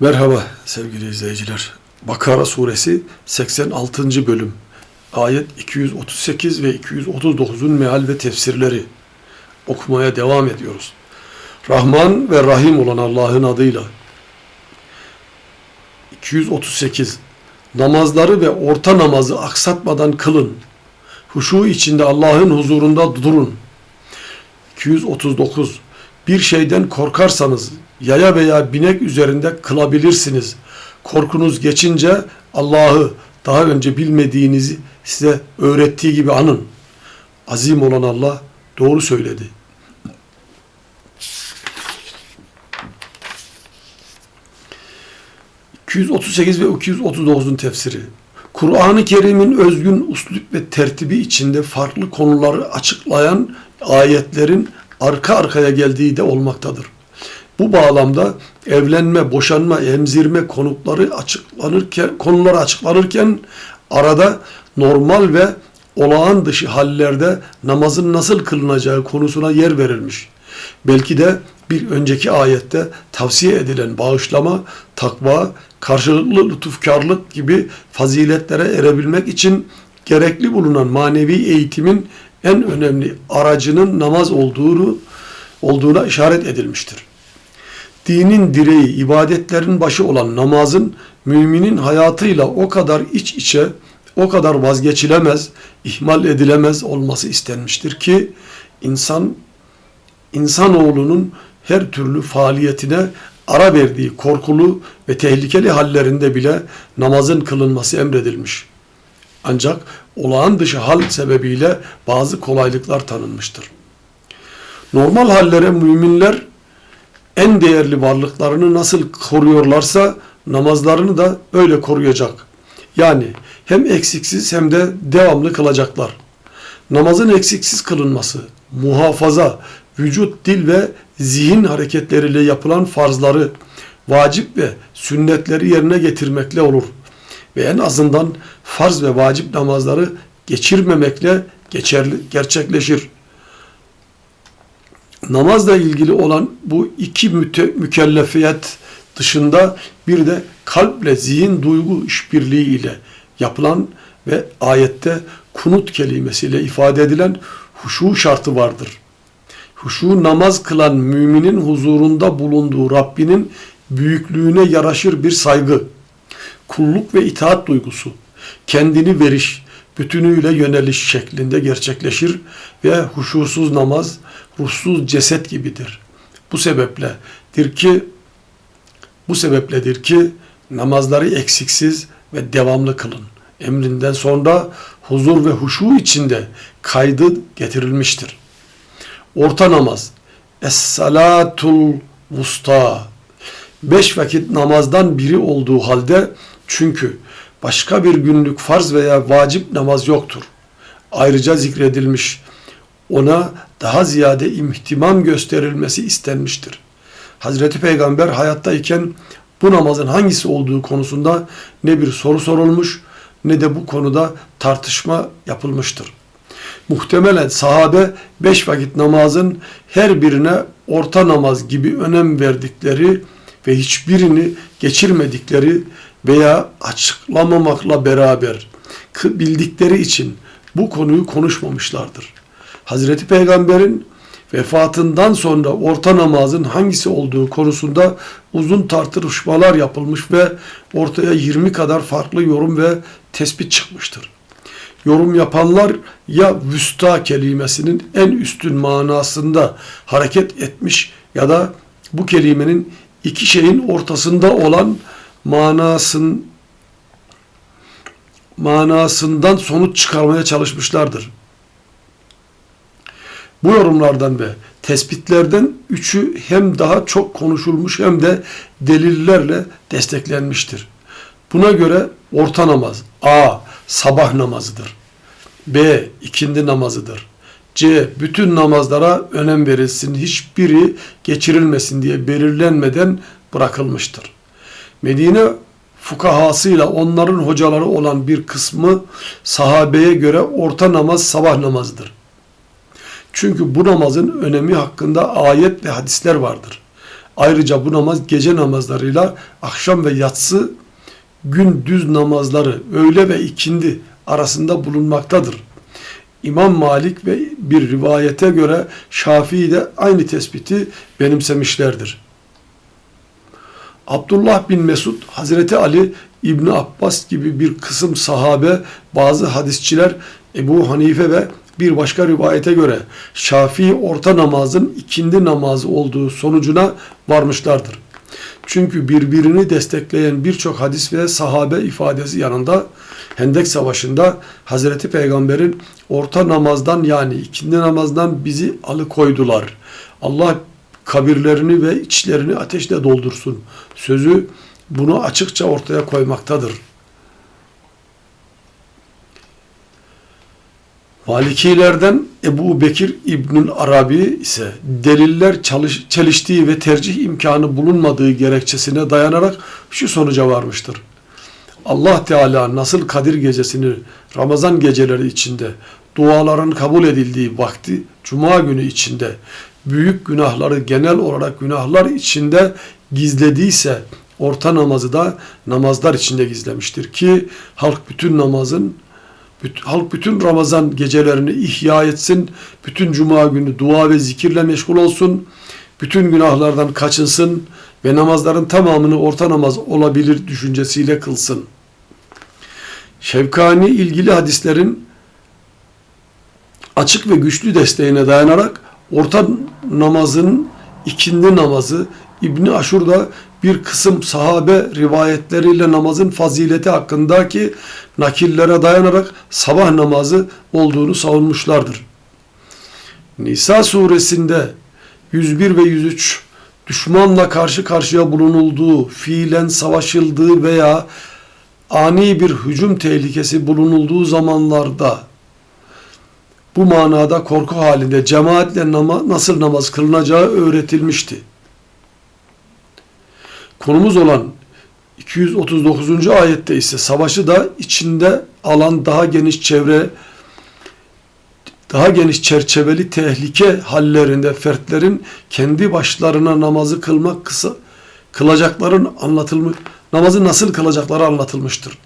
Merhaba sevgili izleyiciler. Bakara suresi 86. bölüm. Ayet 238 ve 239'un meal ve tefsirleri okumaya devam ediyoruz. Rahman ve Rahim olan Allah'ın adıyla. 238 Namazları ve orta namazı aksatmadan kılın. Huşu içinde Allah'ın huzurunda durun. 239 Bir şeyden korkarsanız yaya veya binek üzerinde kılabilirsiniz. Korkunuz geçince Allah'ı daha önce bilmediğinizi size öğrettiği gibi anın. Azim olan Allah doğru söyledi. ...238 ve 239'un tefsiri. Kur'an-ı Kerim'in özgün uslup ve tertibi içinde farklı konuları açıklayan ayetlerin arka arkaya geldiği de olmaktadır. Bu bağlamda evlenme, boşanma, emzirme konukları açıklanırken, konuları açıklanırken arada normal ve olağan dışı hallerde namazın nasıl kılınacağı konusuna yer verilmiş. Belki de bir önceki ayette tavsiye edilen bağışlama, takva, karşılıklı lütufkarlık gibi faziletlere erebilmek için gerekli bulunan manevi eğitimin en önemli aracının namaz olduğunu olduğuna işaret edilmiştir. Dinin direği, ibadetlerin başı olan namazın müminin hayatıyla o kadar iç içe, o kadar vazgeçilemez, ihmal edilemez olması istenmiştir ki insan insanoğlunun her türlü faaliyetine ara verdiği korkulu ve tehlikeli hallerinde bile namazın kılınması emredilmiş. Ancak olağan dışı hal sebebiyle bazı kolaylıklar tanınmıştır. Normal hallere müminler en değerli varlıklarını nasıl koruyorlarsa namazlarını da öyle koruyacak. Yani hem eksiksiz hem de devamlı kılacaklar. Namazın eksiksiz kılınması, muhafaza, vücut, dil ve zihin hareketleriyle yapılan farzları, vacip ve sünnetleri yerine getirmekle olur. Ve en azından farz ve vacip namazları geçirmemekle geçerli, gerçekleşir. Namazla ilgili olan bu iki müte, mükellefiyet dışında bir de kalple zihin duygu işbirliği ile yapılan ve ayette kunut kelimesiyle ifade edilen huşu şartı vardır. Huşu namaz kılan müminin huzurunda bulunduğu Rabbinin büyüklüğüne yaraşır bir saygı, kulluk ve itaat duygusu, kendini veriş, bütünüyle yöneliş şeklinde gerçekleşir ve huşusuz namaz ruhsuz ceset gibidir. Bu sebepledir ki bu sebepledir ki namazları eksiksiz ve devamlı kılın. Emrinden sonra huzur ve huşu içinde kaydı getirilmiştir. Orta namaz Es-salatul vusta Beş vakit namazdan biri olduğu halde çünkü başka bir günlük farz veya vacip namaz yoktur. Ayrıca zikredilmiş ona daha ziyade imtimam gösterilmesi istenmiştir. Hazreti Peygamber hayattayken bu namazın hangisi olduğu konusunda ne bir soru sorulmuş ne de bu konuda tartışma yapılmıştır. Muhtemelen sahabe beş vakit namazın her birine orta namaz gibi önem verdikleri ve hiçbirini geçirmedikleri veya açıklamamakla beraber bildikleri için bu konuyu konuşmamışlardır. Hazreti Peygamber'in vefatından sonra orta namazın hangisi olduğu konusunda uzun tartışmalar yapılmış ve ortaya 20 kadar farklı yorum ve tespit çıkmıştır. Yorum yapanlar ya vüsta kelimesinin en üstün manasında hareket etmiş ya da bu kelimenin iki şeyin ortasında olan manasın manasından sonuç çıkarmaya çalışmışlardır. Bu yorumlardan ve tespitlerden üçü hem daha çok konuşulmuş hem de delillerle desteklenmiştir. Buna göre orta namaz A. Sabah namazıdır. B. ikindi namazıdır. C. Bütün namazlara önem verilsin, hiçbiri geçirilmesin diye belirlenmeden bırakılmıştır. Medine fukahasıyla onların hocaları olan bir kısmı sahabeye göre orta namaz sabah namazıdır. Çünkü bu namazın önemi hakkında ayet ve hadisler vardır. Ayrıca bu namaz gece namazlarıyla akşam ve yatsı gündüz namazları öğle ve ikindi arasında bulunmaktadır. İmam Malik ve bir rivayete göre Şafii de aynı tespiti benimsemişlerdir. Abdullah bin Mesud, Hazreti Ali, İbni Abbas gibi bir kısım sahabe, bazı hadisçiler Ebu Hanife ve bir başka rivayete göre Şafii orta namazın ikindi namazı olduğu sonucuna varmışlardır. Çünkü birbirini destekleyen birçok hadis ve sahabe ifadesi yanında Hendek Savaşı'nda Hazreti Peygamber'in orta namazdan yani ikindi namazdan bizi alıkoydular. Allah kabirlerini ve içlerini ateşle doldursun. Sözü bunu açıkça ortaya koymaktadır. Malikilerden Ebu Bekir İbnül Arabi ise deliller çalış, çeliştiği ve tercih imkanı bulunmadığı gerekçesine dayanarak şu sonuca varmıştır. Allah Teala nasıl Kadir gecesini Ramazan geceleri içinde duaların kabul edildiği vakti Cuma günü içinde büyük günahları genel olarak günahlar içinde gizlediyse orta namazı da namazlar içinde gizlemiştir ki halk bütün namazın halk bütün Ramazan gecelerini ihya etsin, bütün cuma günü dua ve zikirle meşgul olsun, bütün günahlardan kaçınsın ve namazların tamamını orta namaz olabilir düşüncesiyle kılsın. Şevkani ilgili hadislerin açık ve güçlü desteğine dayanarak orta namazın ikindi namazı İbni Aşur'da bir kısım sahabe rivayetleriyle namazın fazileti hakkındaki nakillere dayanarak sabah namazı olduğunu savunmuşlardır. Nisa suresinde 101 ve 103 düşmanla karşı karşıya bulunulduğu, fiilen savaşıldığı veya ani bir hücum tehlikesi bulunulduğu zamanlarda bu manada korku halinde cemaatle nama, nasıl namaz kılınacağı öğretilmişti. Konumuz olan 239. ayette ise savaşı da içinde alan daha geniş çevre daha geniş çerçeveli tehlike hallerinde fertlerin kendi başlarına namazı kılmak kısa kılacakların anlatılmış namazı nasıl kılacakları anlatılmıştır.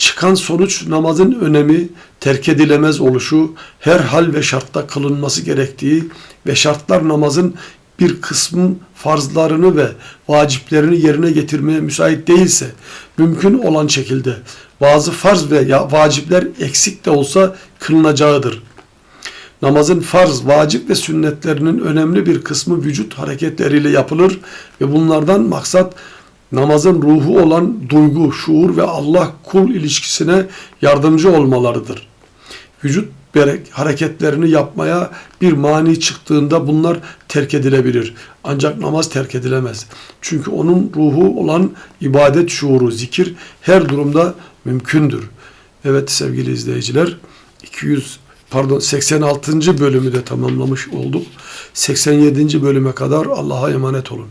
Çıkan sonuç namazın önemi, terk edilemez oluşu, her hal ve şartta kılınması gerektiği ve şartlar namazın bir kısmın farzlarını ve vaciplerini yerine getirmeye müsait değilse mümkün olan şekilde bazı farz ve vacipler eksik de olsa kılınacağıdır. Namazın farz, vacip ve sünnetlerinin önemli bir kısmı vücut hareketleriyle yapılır ve bunlardan maksat namazın ruhu olan duygu, şuur ve Allah kul ilişkisine yardımcı olmalarıdır. Vücut hareketlerini yapmaya bir mani çıktığında bunlar terk edilebilir. Ancak namaz terk edilemez. Çünkü onun ruhu olan ibadet şuuru, zikir her durumda mümkündür. Evet sevgili izleyiciler 200 pardon 86. bölümü de tamamlamış olduk. 87. bölüme kadar Allah'a emanet olun.